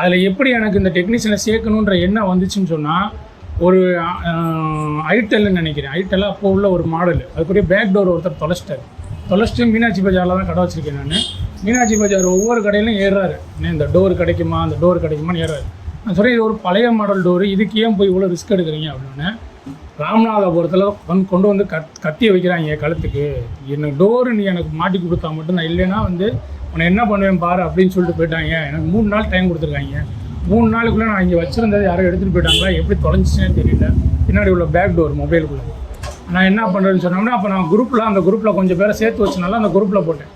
அதில் எப்படி எனக்கு இந்த டெக்னீஷியனை சேர்க்கணுன்ற எண்ணம் வந்துச்சுன்னு சொன்னால் ஒரு ஐட்டல்னு நினைக்கிறேன். ஐட்டெல்லாம் அப்போ உள்ள ஒரு மாடல் அதுக்குரிய பேக் டோர் ஒருத்தர் தொலைச்சிட்டார். தொலைச்சிட்டு மீனாட்சி பஜாரில் தான் கடை வச்சுருக்கேன் நான். மீனாட்சி பஜார் ஒவ்வொரு கடையிலும் ஏறுறாரு. என்ன இந்த டோர் கிடைக்குமா? அந்த டோர் கிடைக்குமான்னு ஏறாரு. நான் சொல்கிறேன் இது ஒரு பழைய மாடல் டோர் இதுக்கு ஏன் போய் இவ்வளோ ரிஸ்க் எடுக்கிறீங்க? அப்படின்னு. ராமநாதபுரத்தில் வந்து கொண்டு வந்து கத் கத்தி வைக்கிறாங்க என் கழுத்துக்கு. எனக்கு டோரு நீ எனக்கு மாட்டி கொடுத்தா மட்டும் நான் இல்லைன்னா வந்து உன்னை என்ன பண்ணுவேன் பாரு அப்படின்னு சொல்லிட்டு போயிட்டாங்க. எனக்கு மூணு நாள் டைம் கொடுத்துருக்காங்க. மூணு நாளுக்குள்ளே நான் இங்கே வச்சுருந்தது யாரோ எடுத்துகிட்டு போயிட்டாங்களா? எப்படி தொலைஞ்சிச்சுன்னு தெரியல. பின்னாடி உள்ள பேக் டோர் மொபைலுக்குள்ளே நான் என்ன பண்ணுறேன்னு சொன்னோம்னா அப்போ நான் குரூப்பில் அந்த குரூப்பில் கொஞ்சம் பேரை சேர்த்து வச்சனால அந்த குரூப்பில் போட்டேன்.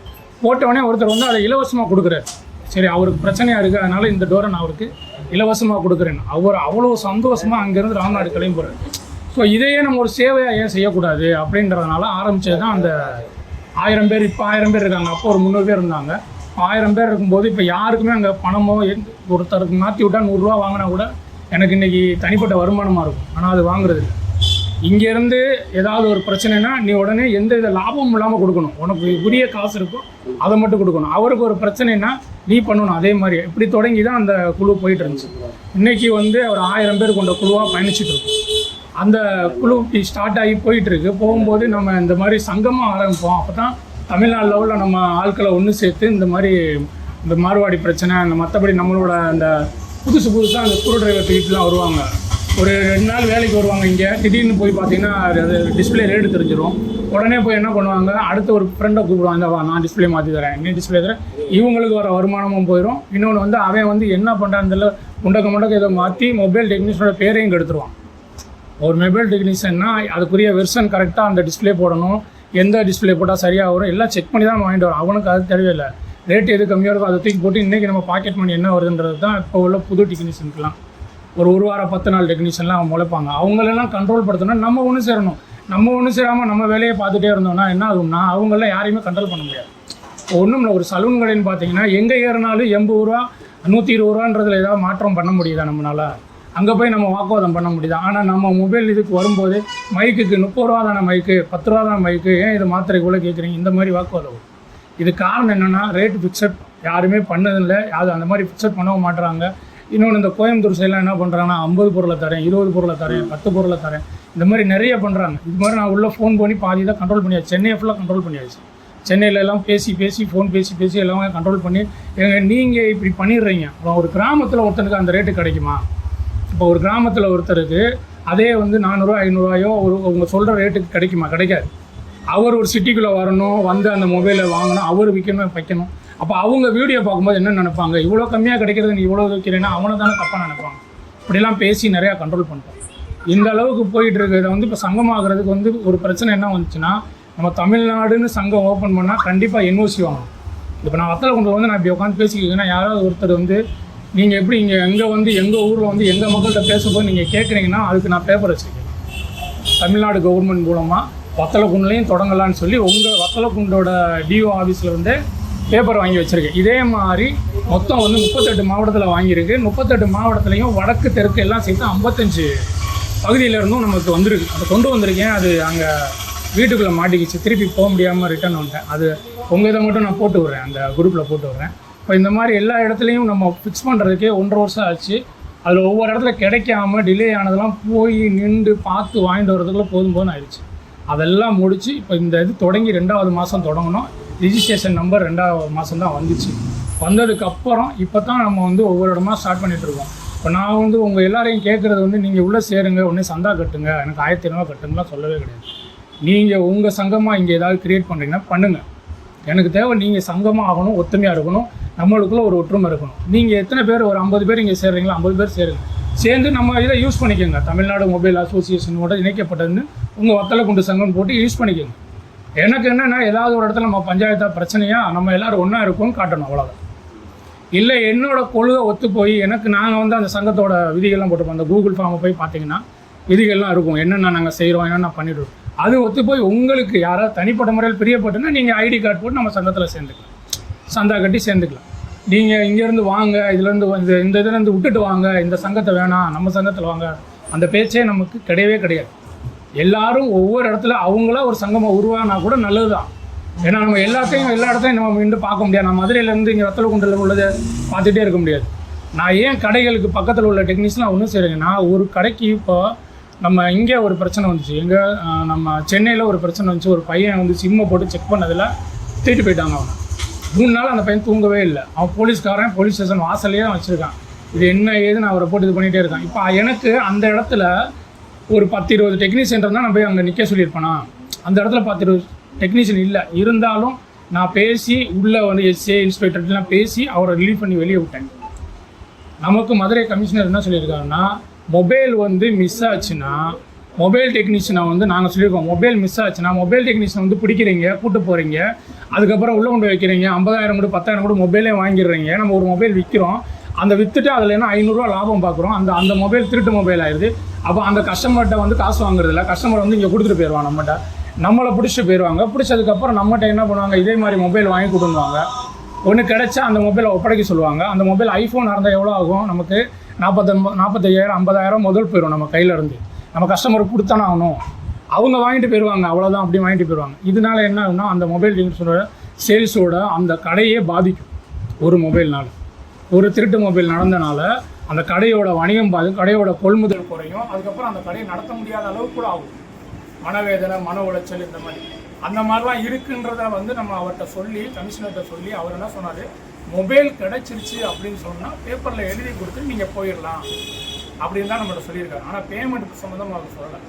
போட்டவொடனே ஒருத்தர் வந்து அதை இலவசமாக கொடுக்குறாரு. சரி அவருக்கு பிரச்சனையாக இருக்குது அதனால் இந்த டோரை நான் அவருக்கு இலவசமாக கொடுக்குறேன். அவர் அவ்வளோ சந்தோஷமாக அங்கேருந்து ராம்நாடு கிளம்புறாரு ஸோ இதையே நம்ம ஒரு சேவையாக ஏன் செய்யக்கூடாது அப்படின்றதுனால ஆரம்பித்தது தான் அந்த ஆயிரம் பேர் இப்போ ஆயிரம் பேர் இருக்காங்க. அப்போ ஒரு முந்நூறு பேர் இருந்தாங்க. ஆயிரம் பேர் இருக்கும்போது இப்போ யாருக்குமே அங்கே பணமோ ஒருத்தருக்கு மாற்றி விட்டால் நூறுரூவா வாங்கினா கூட எனக்கு இன்றைக்கி தனிப்பட்ட வருமானமாக இருக்கும். ஆனால் அது வாங்குறது இல்லை. இங்கேருந்து ஏதாவது ஒரு பிரச்சனைனா நீ உடனே எந்த வித லாபமும் இல்லாமல் கொடுக்கணும். உனக்கு உரிய காசு இருக்கோ அதை மட்டும் கொடுக்கணும். அவருக்கு ஒரு பிரச்சனைனா நீ பண்ணணும். அதே மாதிரி இப்படி தொடங்கி தான் அந்த குழு போயிட்டு இருந்துச்சு. இன்னைக்கு வந்து ஒரு ஆயிரம் பேர் கொண்ட குழுவாக பயணிச்சுட்டு இருக்கும் அந்த குழு ஸ்டார்ட் ஆகி போயிட்டு இருக்கு போகும்போது நம்ம இந்த மாதிரி சங்கமாக ஆரம்பிப்போம். அப்போ தான் தமிழ்நாடு லெவலில் நம்ம ஆட்களை ஒன்று சேர்த்து இந்த மாதிரி இந்த மார்வாடி பிரச்சனை அந்த மற்றபடி நம்மளோட அந்த புதுசு புதுசாக அந்த ஸ்க்ரூ டிரைவர் தூக்கிட்டுலாம் வருவாங்க. ஒரு ரெண்டு நாள் வேலைக்கு வருவாங்க இங்கே. திடீர்னு போய் பார்த்தீங்கன்னா அது டிஸ்பிளே ரேட்டு தெரிஞ்சிடும் உடனே போய் என்ன பண்ணுவாங்க? அடுத்த ஒரு ஃப்ரெண்டை கூப்பிடுவாங்க. வா நான் டிஸ்பிளே மாற்றி தரேன். என்ன டிஸ்பிளே தரேன் இவங்களுக்கு வர வருமானமும் போயிடும் இன்னொன்று வந்து அவன் வந்து என்ன பண்ணுறான்னு தெரியல. முண்டக்க முண்டக்க இதை மாற்றி மொபைல் டெக்னீஷியனோட பேரையும் கெடுத்துருவான். ஒரு மொபைல் டெக்னீஷியன்னா அதுக்குரிய வெர்ஷன் கரெக்டாக அந்த டிஸ்ப்ளே போடணும். எந்த டிஸ்ப்ளே போட்டால் சரியாக வரும்? எல்லாம் செக் பண்ணி தான் வாங்கிட்டு வரும். அவனுக்கு அது தேவையில்லை. ரேட் எது கம்மியாக இருக்கோ அதை தூக்கி போட்டு இன்றைக்கி நம்ம பாக்கெட் மணி என்ன வருதுன்றது தான் இப்போ உள்ள புது டெக்னீஷியனுக்குலாம் ஒரு ஒரு வாரம் பத்து நாள் டெக்னீஷியன்லாம் அவங்க முளைப்பாங்க. அவங்களெல்லாம் கண்ட்ரோல் படுத்தணும்னா நம்ம ஒன்று சேரணும். நம்ம ஒன்று சேராமல் நம்ம வேலையை பார்த்துட்டே இருந்தோம்னா என்ன ஆகும்னா அவங்களாம் யாரையுமே கண்ட்ரோல் பண்ண முடியாது. ஒன்றும் இல்லை ஒரு சலூன் கடைன்னு பார்த்தீங்கன்னா எங்கே ஏறினாலும் எண்பது ரூபா நூற்றி இருபது ரூபான்றதுல ஏதாவது மாற்றம் பண்ண முடியுதா நம்மளால்? அங்கே போய் நம்ம வாக்குவாதம் பண்ண முடியுது? ஆனால் நம்ம மொபைல் இதுக்கு வரும்போது மைக்குக்கு முப்பது ரூபா தானே மைக்கு பத்து ரூபா தான் மைக்கு ஏன் இது மாத்திரை கூட கேட்குறீங்க இந்த மாதிரி வாக்குவாதம் இது காரணம் என்னென்னா ரேட் ஃபிக்ஸட் யாருமே பண்ணதில்லை. அது அந்த மாதிரி ஃபிக்ஸட் பண்ணவும் மாட்டுறாங்க இன்னொன்று இந்த கோயம்புத்தூர் சைட்லாம் என்ன பண்ணுறாங்கன்னா ஐம்பது பொருளை தரேன் இருபது பொருளை தரேன் பத்து பொருளை தரேன். இந்த மாதிரி நிறைய பண்ணுறாங்க இது மாதிரி நான் உள்ளே ஃபோன் பண்ணி பாதி தான் கண்ட்ரோல் பண்ணியாச்சு. சென்னையை ஃபுல்லாக கண்ட்ரோல் பண்ணியாச்சு. சென்னையில் எல்லாம் பேசி பேசி ஃபோன் பேசி பேசி எல்லாமே கண்ட்ரோல் பண்ணி எங்கள் நீங்கள் இப்படி பண்ணிடுறீங்க. அப்புறம் ஒரு கிராமத்தில் ஒருத்தனுக்கு அந்த ரேட்டு கிடைக்குமா? இப்போ ஒரு கிராமத்தில் ஒருத்தருக்கு அதே வந்து நானூறுரூவா ஐநூறுரூவாயோ ஒரு அவங்க சொல்கிற ரேட்டுக்கு கிடைக்குமா? கிடைக்காது. அவர் ஒரு சிட்டிக்குள்ளே வரணும் வந்து அந்த மொபைலை வாங்கணும் அவர் விற்கணும் வைக்கணும் அப்போ அவங்க வீடியோ பார்க்கும்போது என்ன நினைப்பாங்க? இவ்வளோ கம்மியாக கிடைக்கிறது நீ இவ்வளோ விற்கிறேன்னா அவனை தானே தப்பாக நினைப்பாங்க. இப்படிலாம் பேசி நிறையா கண்ட்ரோல் பண்ணிட்டோம். இந்த அளவுக்கு போயிட்டு இருக்கிறத வந்து இப்போ சங்கமாகிறதுக்கு வந்து ஒரு பிரச்சனை என்ன வந்துச்சுன்னா நம்ம தமிழ்நாடுன்னு சங்கம் ஓப்பன் பண்ணால் கண்டிப்பாக என்ஓசி வாங்கணும். இப்போ நான் வத்தலை கொண்டு வந்து நான் இப்படி உட்காந்து பேசிக்கிங்கன்னா யாராவது ஒருத்தர் வந்து நீங்கள் எப்படி இங்கே எங்கே வந்து எங்கள் ஊரில் வந்து எங்கள் மக்கள்கிட்ட பேசும்போது நீங்கள் கேட்குறீங்கன்னா அதுக்கு நான் பேப்பர் வச்சுருக்கேன். தமிழ்நாடு கவர்மெண்ட் மூலமாக வத்தலக்குண்டுலையும் தொடங்கலாம்னு சொல்லி உங்கள் வத்தலக்குண்டோட டிஓ ஆஃபீஸில் வந்து பேப்பர் வாங்கி வச்சுருக்கேன். இதே மாதிரி மொத்தம் வந்து முப்பத்தெட்டு மாவட்டத்தில் வாங்கியிருக்கு. முப்பத்தெட்டு மாவட்டத்துலேயும் வடக்கு தெற்கு எல்லாம் சேர்த்து ஐம்பத்தஞ்சு பகுதியில இருந்தும் நமக்கு வந்திருக்கு. அதை கொண்டு வந்திருக்கேன். அது அங்கே வீட்டுக்குள்ளே மாட்டிக்கிச்சு. திருப்பி போக முடியாமல் ரிட்டர்ன் வந்துட்டேன். அது உங்கள் இதை மட்டும் நான் போட்டு விட்றேன். அந்த குரூப்பில் போட்டு விட்றேன். இப்போ இந்த மாதிரி எல்லா இடத்துலையும் நம்ம ஃபிக்ஸ் பண்ணுறதுக்கே ஒன்றரை வருஷம் ஆச்சு. அதில் ஒவ்வொரு இடத்துல கிடைக்காம டிலே ஆனதெல்லாம் போய் நின்று பார்த்து வாங்கிட்டு வரதுக்குள்ளே போதும் போதும் ஆயிடுச்சு. அதெல்லாம் முடித்து இப்போ இந்த இது தொடங்கி ரெண்டாவது மாதம் தொடங்கணும். ரிஜிஸ்ட்ரேஷன் நம்பர் ரெண்டாவது மாதம் தான் வந்துச்சு. வந்ததுக்கப்புறம் இப்போ தான் நம்ம வந்து ஒவ்வொரு இடமா ஸ்டார்ட் பண்ணிகிட்டு இருக்கோம். இப்போ நான் வந்து உங்கள் எல்லாரையும் கேட்குறது வந்து நீங்கள் உள்ளே சேருங்க உடனே சந்தா கட்டுங்க எனக்கு ஆயிரத்தி ஐநூறுவா கட்டுங்கலாம் சொல்லவே கிடையாது. நீங்கள் உங்கள் சங்கமாக இங்கே ஏதாவது க்ரியேட் பண்ணுறீங்கன்னா பண்ணுங்கள் எனக்கு தேவை நீங்கள் சங்கமாக ஆகணும் ஒத்துமையாக இருக்கணும். நம்மளுக்குள்ள ஒரு ஒற்றுமை இருக்கணும். நீங்கள் எத்தனை பேர் ஒரு ஐம்பது பேர் இங்கே சேர்றீங்களா ஐம்பது பேர் சேருங்க. சேர்ந்து நம்ம இதை யூஸ் பண்ணிக்கோங்க. தமிழ்நாடு மொபைல் அசோசியேஷனோட இணைக்கப்பட்டதுன்னு உங்கள் வத்தலக்குண்டு சங்கம் போட்டு யூஸ் பண்ணிக்கோங்க. எனக்கு என்னென்னா ஏதாவது ஒரு இடத்துல நம்ம பஞ்சாயத்தா பிரச்சனையா நம்ம எல்லாரும் ஒன்றா இருக்கோம்னு காட்டணும் அவ்வளோதான் இல்லை என்னோட கொள்கை ஒத்து போய் எனக்கு நாங்கள் வந்து அந்த சங்கத்தோட விதிகள்லாம் போட்டுப்போம் அந்த கூகுள் ஃபார்மை போய் பார்த்தீங்கன்னா விதிகள்லாம் இருக்கும். என்னென்ன நாங்கள் செய்கிறோம் என்னென்ன பண்ணிடுறோம் அது ஒத்து போய் உங்களுக்கு யாராவது தனிப்பட்ட முறையில் பிரியப்பட்டுன்னா நீங்கள் ஐடி கார்டு போட்டு நம்ம சங்கத்தில் சேர்ந்துக்கலாம். சந்தா கட்டி சேர்ந்துக்கலாம். நீங்கள் இங்கேருந்து வாங்க இதுலேருந்து இந்த இந்த இதுலேருந்து விட்டுட்டு வாங்க இந்த சங்கத்தை வேணாம் நம்ம சங்கத்தில் வாங்க. அந்த பேச்சே நமக்கு கிடையவே கிடையாது. எல்லாரும் ஒவ்வொரு இடத்துல அவங்களா ஒரு சங்கமாக உருவானா கூட நல்லது தான் ஏன்னா நம்ம எல்லாத்தையும் எல்லா இடத்தையும் நம்ம மீண்டும் பார்க்க முடியாது. நம்ம மதுரையிலேருந்து இங்கே வத்தலக்குண்டில் உள்ளதை பார்த்துட்டே இருக்க முடியாது. நான் ஏன் கடைகளுக்கு பக்கத்தில் உள்ள டெக்னீஷியன் ஒன்றும் செய்கிறேங்க நான் ஒரு கடைக்கு இப்போ நம்ம இங்கே ஒரு பிரச்சனை வந்துச்சு. எங்கே நம்ம சென்னையில் ஒரு பிரச்சனை வந்துச்சு. ஒரு பையன் வந்து சிம்மை போட்டு செக் பண்ணதில் தூக்கிட்டு போயிட்டாங்க அவனை. மூணு நாள் அந்த பையன் தூங்கவே இல்லை. அவன் போலீஸ்காரன் போலீஸ் ஸ்டேஷன் வாசல்லே தான் வச்சுருக்கான். இது என்ன ஏதுன்னு அவரை போட்டு இது பண்ணிகிட்டே இருக்கான். இப்போ எனக்கு அந்த இடத்துல ஒரு பத்து இருபது டெக்னீஷியன் இருந்தால் நான் போய் அங்கே நிற்க சொல்லியிருப்பேனா? அந்த இடத்துல பத்து இருபது டெக்னீஷியன் இல்லை. இருந்தாலும் நான் பேசி உள்ளே வந்து எஸ்ஏ இன்ஸ்பெக்டர்லாம் பேசி அவரை ரிலீவ் பண்ணி வெளியே விட்டேன். நமக்கு மதுரை கமிஷனர் என்ன சொல்லியிருக்காருன்னா மொபைல் வந்து மிஸ் ஆச்சுன்னா மொபைல் டெக்னீஷியனை வந்து நாங்கள் சொல்லியிருக்கோம். மொபைல் மிஸ் ஆச்சுன்னா மொபைல் டெக்னீஷியன் வந்து பிடிக்கிறீங்க கூட்டு போகிறீங்க அதுக்கப்புறம் உள்ளே கொண்டு வைக்கிறீங்க. ஐம்பதாயிரம் கூட பத்தாயிரம் கூட மொபைலே வாங்கிடுறீங்க. நம்ம ஒரு மொபைல் விற்கிறோம் அந்த விற்றுட்டு அதில் என்ன ஐநூறுரூவா லாபம் பார்க்குறோம். அந்த அந்த மொபைல் திருட்டு மொபைல் ஆயிடுது. அப்போ அந்த கஸ்டமர்கிட்ட வந்து காசு வாங்குறதில்ல கஸ்டமர் வந்து இங்கே கொடுத்துட்டு போயிடுவான் நம்மகிட்ட. நம்மளை பிடிச்சிட்டு போயிடுவாங்க. பிடிச்சதுக்கப்புறம் நம்மகிட்ட என்ன பண்ணுவாங்க? இதே மாதிரி மொபைல் வாங்கி கொடுத்துருவாங்க ஒன்று கிடைச்சா அந்த மொபைலை ஒப்படைக்க சொல்லுவாங்க. அந்த மொபைல் ஐஃபோன் இருந்தால் எவ்வளோ ஆகும்? நமக்கு நாற்பத்தொம்ப நாற்பத்தையாயிரம் ஐம்பதாயிரம் முதல் போயிடும் நம்ம கையிலேருந்து நம்ம கஸ்டமருக்கு கொடுத்தானே ஆகணும். அவங்க வாங்கிட்டு போயிடுவாங்க அவ்வளோதான் அப்படி வாங்கிட்டு போயிடுவாங்க. இதனால என்ன ஆகுனா அந்த மொபைல் டீல்ஸோட சேல்ஸோட அந்த கடையே பாதிக்கும். ஒரு மொபைல்னால ஒரு திருட்டு மொபைல் நடந்தனால அந்த கடையோட வணிகம் பாதிக்கும் கடையோட கொள்முதல் குறையும். அதுக்கப்புறம் அந்த கடையை நடத்த முடியாத அளவுக்கு கூட ஆகும். மனவேதனை மன உளைச்சல் இந்த மாதிரி. அந்த மாதிரிலாம் இருக்குன்றத வந்து நம்ம அவர்கிட்ட சொல்லி கமிஷனர்கிட்ட சொல்லி அவர் என்ன சொன்னார்? மொபைல் கிடைச்சிருச்சு அப்படின்னு சொன்னால் பேப்பரில் எழுதி கொடுத்து நீங்கள் போயிடலாம். அப்படின்னு தான் நம்மகிட்ட சொல்லியிருக்காரு. ஆனால் பேமெண்ட் சம்மந்தமாக அவர் சொல்லலை.